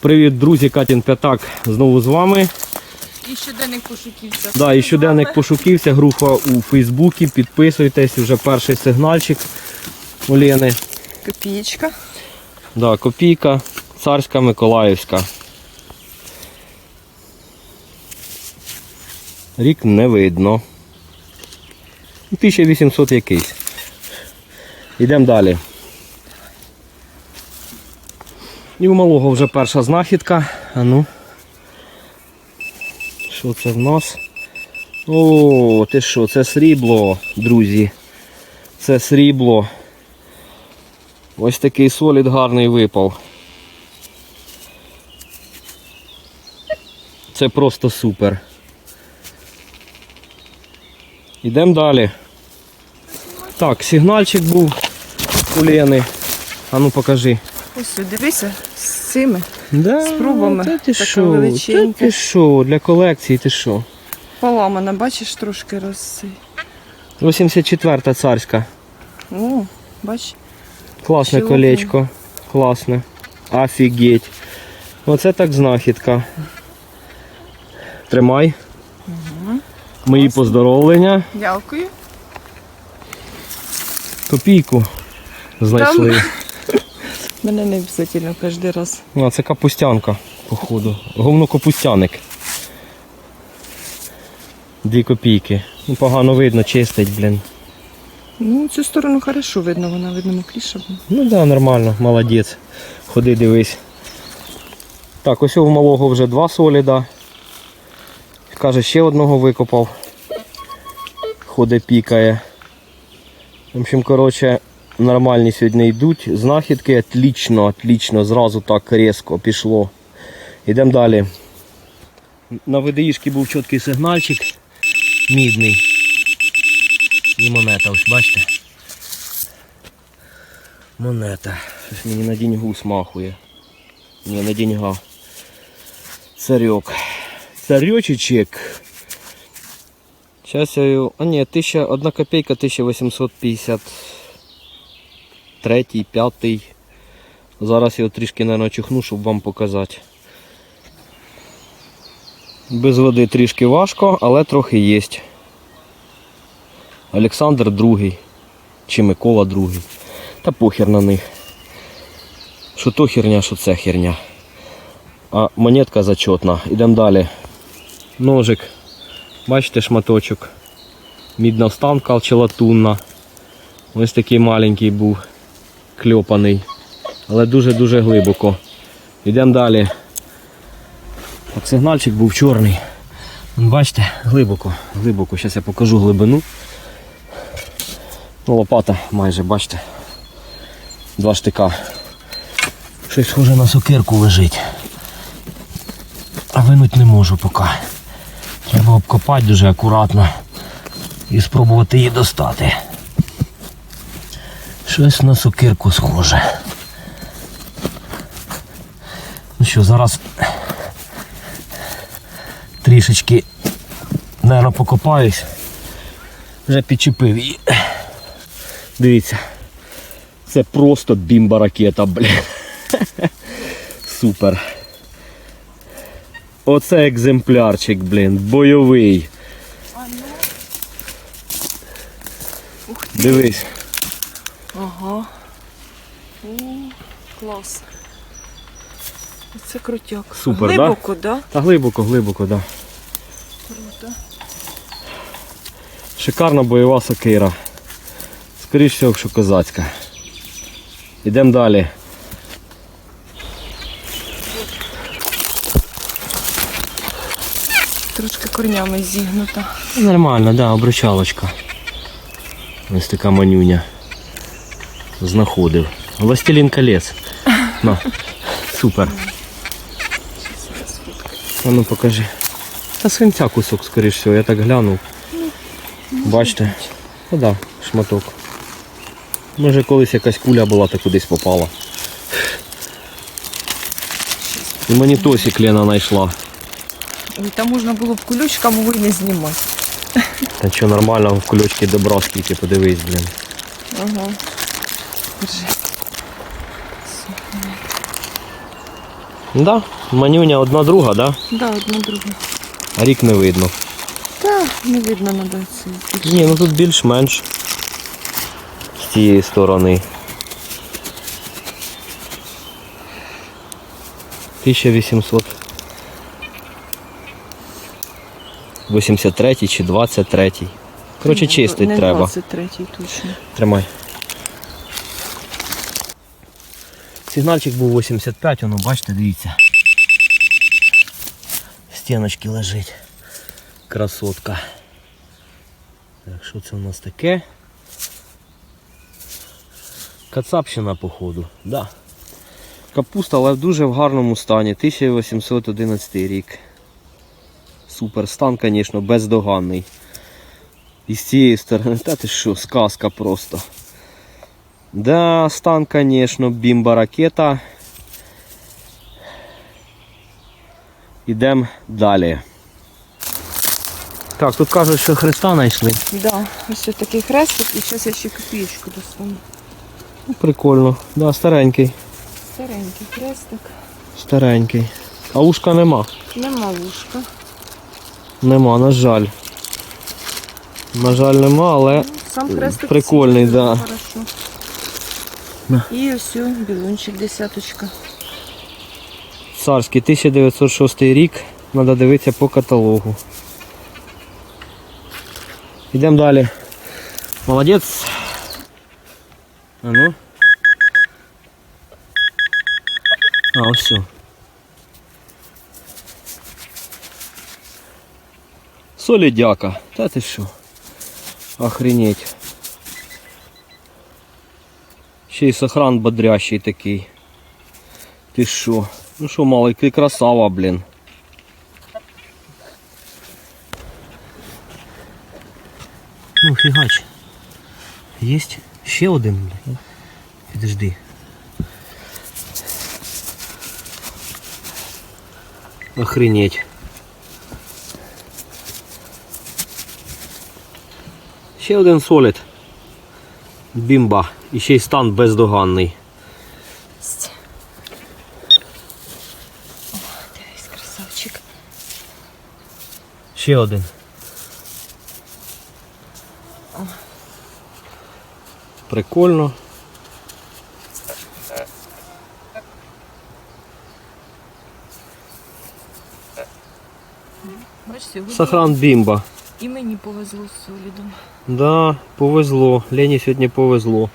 Привіт, друзі, Катін П'ятак знову з вами. І щоденник пошуківця. Да, і щоденник пошуківся, група у Фейсбуці. Підписуйтесь, вже перший сигнальчик у Лени. Копієчка. Да, копійка, царська Миколаївська. Рік не видно. 1800 якийсь. Йдемо далі. І у малого вже перша знахідка. А ну. Що це в нас? О, ти що, це срібло, друзі. Це срібло. Ось такий солід гарний випав. Це просто супер. Йдемо далі. Так, сигнальчик був у Лени. А ну покажи. Ось дивися цими. Да, З пробами. Та ти що? Та ти що? Для колекції ти що? Поламана, бачиш, трошки роси. 84-та царська. О, бач. Класне Чого? колечко. Класне. Офігеть. Оце так знахідка. Тримай. Мої поздоровлення. Дякую. Копійку знайшли. Мене не обов'язково кожен раз. А, це капустянка, походу. Говнокапустяник. Дві копійки. Ну, погано видно, чистить, блін. Ну, цю сторону хорошо видно, вона видно мокріша. Ну да, нормально, молодець. Ходи, дивись. Так, ось у малого вже два соліда. Каже, ще одного викопав. Ходить, пікає. В общем, коротше, нормальні сьогодні йдуть. Знахідки отлічно, отлично, зразу так різко пішло. Йдемо далі. На ВДІшки був чіткий сигнальчик, мідний. І монета, ось бачите? Монета. Щось мені на діньгу смахує. Ні, на діньга. Царьок. Царьочечек. Зараз я його... А ні, 1000, 1 копійка 1850 третій, п'ятий. Зараз його трішки мабуть, чухну, щоб вам показати. Без води трішки важко, але трохи є. Олександр другий. Чи Микола другий. Та похер на них. Що то херня, що це херня. А монетка зачетна. Ідемо далі. Ножик. Бачите шматочок. Мідна встанка, чи латунна. Ось такий маленький був. Кльопаний. Але дуже-дуже глибоко. Йдемо далі. Так, сигнальчик був чорний. Бачите, глибоко, глибоко. Зараз я покажу глибину. Ну, лопата майже, бачите. Два штика. Щось схоже на сокирку лежить. А винуть не можу поки. Треба обкопати дуже акуратно і спробувати її достати. Щось на сокирку схоже. Ну що, зараз трішечки, мабуть, покопаюсь. Вже підчепив її. Дивіться. Це просто бімба ракета, блін. Супер. Оце екземплярчик, блін, бойовий. Дивись. Ага. О, клас. Це крутяк. Супер, да? Глибоко, да? Та глибоко, глибоко, да. Круто. Шикарна бойова сокира. Скоріше всього, що козацька. Йдемо далі. Трошки корнями зігнута. Нормально, да, обручалочка. Ось така манюня. Знаходив. Властелін колес. На. Супер. А ну покажи. Та свинця кусок, скоріш всього, я так глянув. Бачите? Ну да, шматок. Може колись якась куля була та кудись попала. І монітосик Лена знайшла. Ой, Там можна було б кулючками ви не знімати. Та що нормально в кульочки добра скільки, подивись, блін. Ага. Держи. Да, манюня одна друга, да? Да, одна друга. А рік не видно. Та, не видно надо це. Ні, ну тут більш-менш з цієї сторони. 1800. 83 чи 23. Коротше, чистить не треба. 23-й точно. Тримай. Сигнальчик був 85, воно, бачите, дивіться. Стіночки лежить. Красотка. Так, що це у нас таке? Кацапщина, походу. Да. Капуста, але дуже в гарному стані. 1811 рік. Супер стан, звісно, бездоганний. І з цієї сторони, та ти що, сказка просто. Да, стан, конечно, бімба ракета. Ідемо далі. Так, тут кажуть, що хреста знайшли. Да, ось ось такий хрестик, і зараз я ще копієчку достану. Ну, прикольно. Да, старенький. Старенький хрестик. Старенький. А ушка нема. Нема вушка. Нема, на жаль. На жаль, нема, але Сам хрестик Прикольний, цілий, да. На. І ось о, білунчик десяточка. царський 1906 рік. Треба дивитися по каталогу. Йдемо далі. Молодець. А ну. А, ось все. Солідяка. Та ти що? Охренеть. Ще й сохран бодрящий такий. Ти що? Ну що, малий, ти красава, блін. Ну, фігач. Єсть ще один, блін. Підожди. Охренеть. Ще один солід. Бімба. І ще й стан бездоганний. Дивись, красавчик. Ще один. Прикольно. Сохран бімба. І мені повезло з солідом. Да, повезло. Лені сьогодні повезло.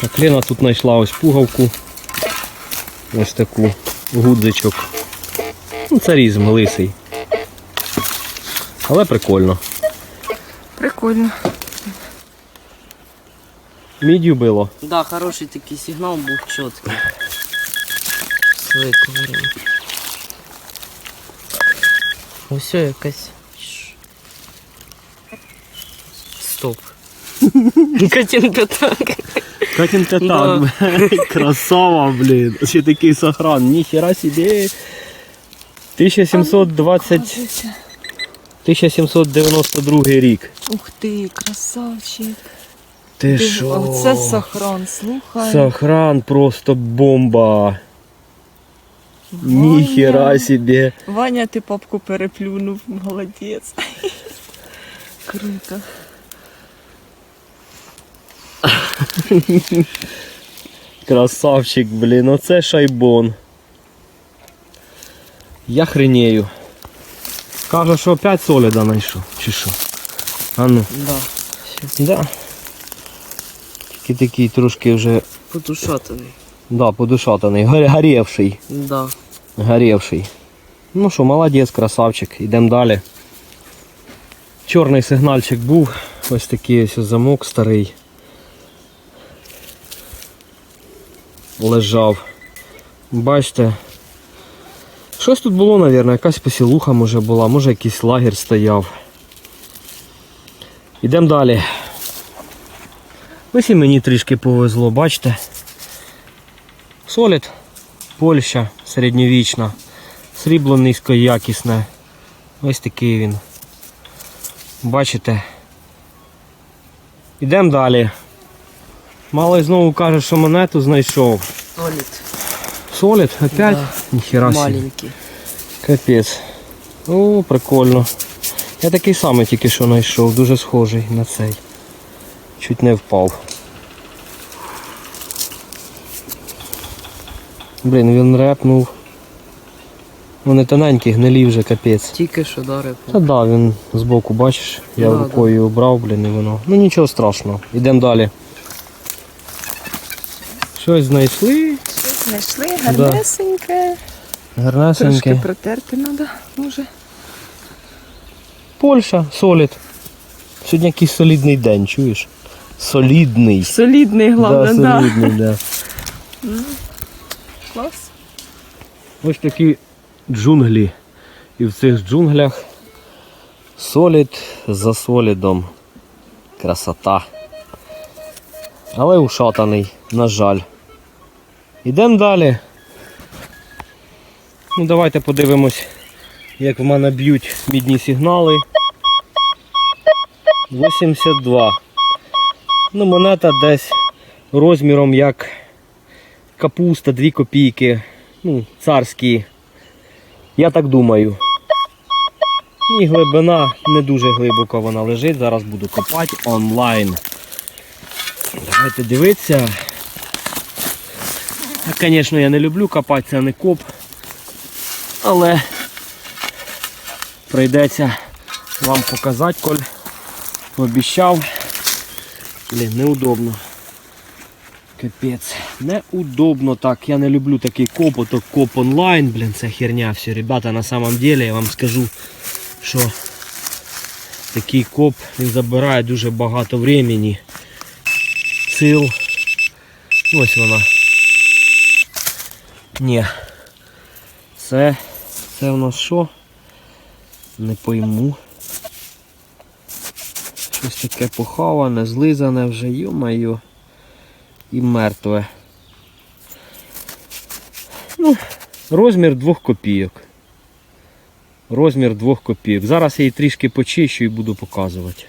Так, Лена тут знайшла ось пугавку. Ось таку гудзичок. Ну, це різм лисий. Але прикольно. Прикольно. Мідью било. Да, хороший такий сигнал був чіткий. Виковирив. Ось якась. Стоп. Катінка так. Катінка Да. так, красава, блін. Ще такий сохран, ніхера собі. 1720, 1792 рік. Ух ти, красавчик. Ти що? Оце сохран, слухай. Сохран просто бомба. Ніхера собі. Ваня, ти папку переплюнув, молодець. Круто. Красавчик, блін, оце шайбон. Я хренею. Каже, що опять соліда знайшов, чи що? А ну. Да. Да. Тільки такий трошки вже, Подушатаний. да, подушатаний, горе- горівший. Да. Горівший. Ну що, молодець, красавчик. Йдемо далі. Чорний сигнальчик був. Ось такий ось замок старий. Лежав. Бачите. Щось тут було, мабуть, якась посілуха може була, може якийсь лагерь стояв. Йдемо далі. Ось і мені трішки повезло, бачите? Солід. Польща середньовічна. Срібло низькоякісне. Ось такий він. Бачите? Ідемо далі. Малий знову каже, що монету знайшов. Солід. Солід? Опять? Да. Ніхера. Маленький. Капець. О, прикольно. Я такий самий тільки що знайшов, дуже схожий на цей. Чуть не впав. Блін, він репнув. Вони тоненькі, гнилі вже капець. Тільки що дарив. Та да, він збоку, бачиш, я Да, рукою обрав, блін, і воно. Ну нічого страшного. Ідемо далі. Щось знайшли. Щось Знайшли гарнесеньке. Трошки Гарнесеньке. протерти треба, може. Польща, солід. Сьогодні якийсь солідний день, чуєш? Солідний. Солідний, головне, да. солідний, да. Клас. Ось такі джунглі. І в цих джунглях солід за солідом. Красота. Але ушатаний, на жаль. Ідемо далі. Ну, давайте подивимось, як в мене б'ють мідні сигнали. 82. Ну, монета десь розміром як капуста, 2 копійки. Ну, царські. Я так думаю. І глибина не дуже глибоко вона лежить. Зараз буду копати онлайн. Давайте дивитися. Звісно, я не люблю копати, це не коп. Але прийдеться вам показати, коль обіщав. Блін, неудобно. Капець. Неудобно так. Я не люблю такий коп, ото коп онлайн, блін, це херня все. Ребята, на самом деле я вам скажу, що такий коп він забирає дуже багато времени, сил. Ось вона. Ні. Це, це в нас що? Не пойму. Щось таке похаване, злизане вже, йо-моє і мертве. Ну, розмір двох копійок. Розмір двох копійок. Зараз я її трішки почищу і буду показувати.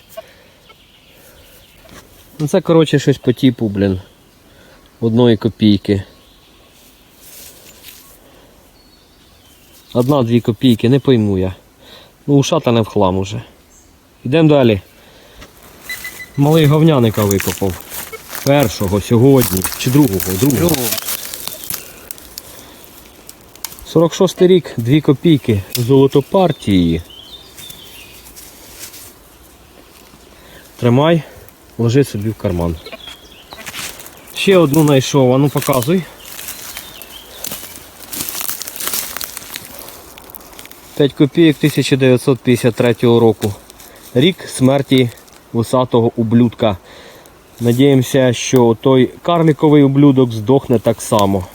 Ну це, коротше, щось по типу, блін. Одної копійки. Одна-дві копійки, не пойму я. Ну, ушатане в хлам уже. Йдемо далі. Малий говняника викопав. Першого сьогодні. Чи другого? Другого. 46 рік, 2 копійки. Золото партії. Тримай, ложи собі в карман. Ще одну знайшов, а ну показуй. 5 копійок 1953 року. Рік смерті вусатого ублюдка. Надіємося, що той карликовий ублюдок здохне так само.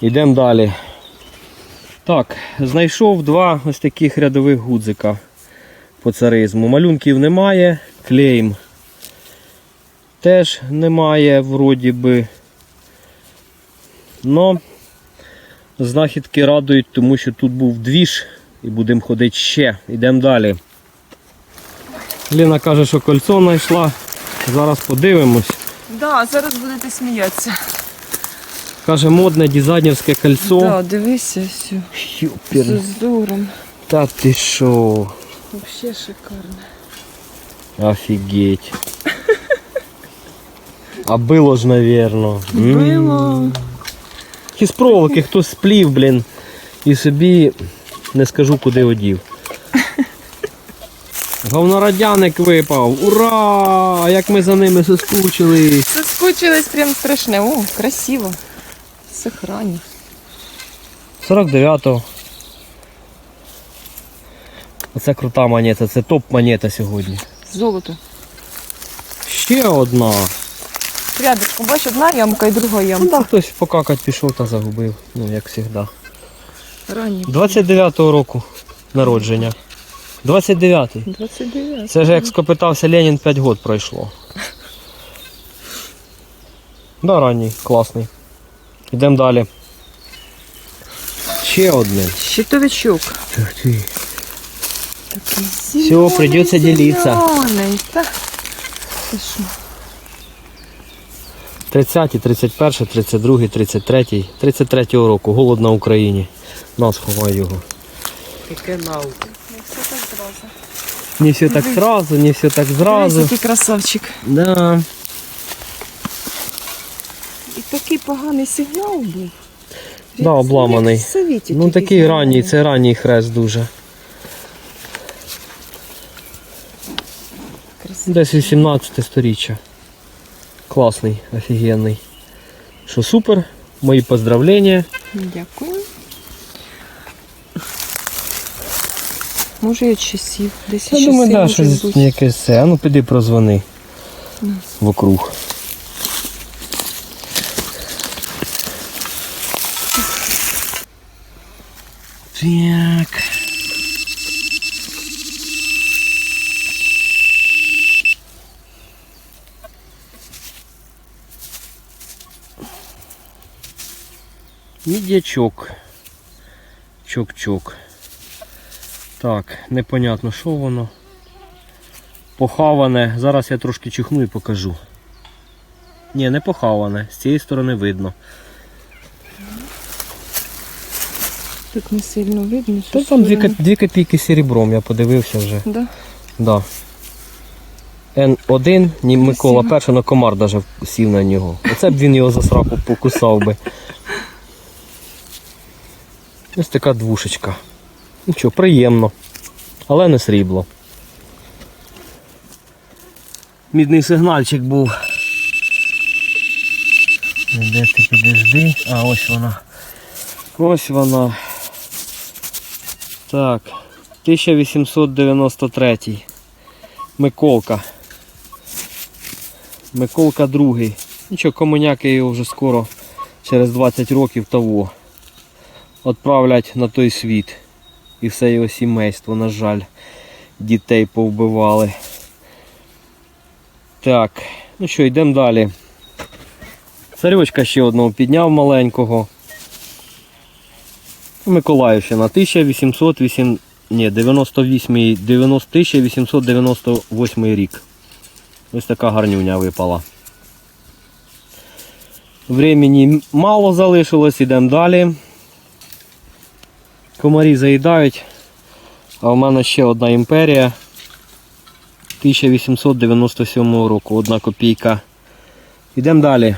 Йдемо далі. Так, знайшов два ось таких рядових гудзика по царизму. Малюнків немає, клейм теж немає, вроді би. Но знахідки радують, тому що тут був двіж і будемо ходити ще. Йдемо далі. Ліна каже, що кольцо знайшла. Зараз подивимось. Да, зараз будете сміятися. Каже, модне дизайнерське кольцо. Да, дивися все. З Юпер. Та ти що? Взагалі шикарно. Офігеть. А було ж, навірно. М. Було. Із проволоки хтось сплів, блін, і собі не скажу, куди одів. Говнорадяник випав. Ура! Як ми за ними соскучились. Соскучились прям страшне. О, красиво. Сохрані. 49-го. Оце крута монета, це топ монета сьогодні. Золото. Ще одна. Рядочку, бач, одна ямка і друга Ну, ямка. да, хтось покакать пішов та загубив, ну як завжди. Ранні. 29-го року народження. 29-й. 29. Це ж як скопитався Ленін 5 років пройшло. Да, ранній, класний. Йдемо далі. Ще одне. Щитовичок. Так ти. Такий Всё, придётся делиться. зеленый. Та. Ти що? 30, 31, 32, 33, 33 року. Голод на Україні. Нас ховай його. Яке наука. Не все так сразу, не все так Дивись, зразу. який красавчик. Да. І такий поганий сигнал був. Да, обламаний. Совєті Ну такий ранній, це ранній хрест дуже. Десь 18 сторіччя. Класний, офігенний. Що супер, мої поздравлення. Дякую. Може і часів. Десь Я і думаю, да, можуть щось бути. якесь це. А ну піди прозвони вокруг. Так. Мідячок. Чок-чок. Так, непонятно, що воно. Похаване. Зараз я трошки чихну і покажу. Ні, не похаване. З цієї сторони видно. Тут не сильно видно. Та там дві, дві копійки серебром, я подивився вже. Да? Да. Н1, ні Микола перший, але комар даже сів на нього. Оце б він його за сраку покусав би. Ось така двушечка. Нічого, приємно. Але не срібло. Мідний сигнальчик був. Де ти підожди? А, ось вона. Ось вона. Так. 1893. Миколка. Миколка другий. Нічого, комуняки його вже скоро через 20 років того відправлять на той світ. І все його сімейство, на жаль, дітей повбивали. Так, ну що, йдемо далі. Царьочка ще одного підняв маленького. Миколаївщина 1808, ні, 98, 90, 1898 рік. Ось така гарнюня випала. Времені мало залишилось, ідемо далі. Комарі заїдають. А в мене ще одна імперія 1897 року, одна копійка. Ідемо далі.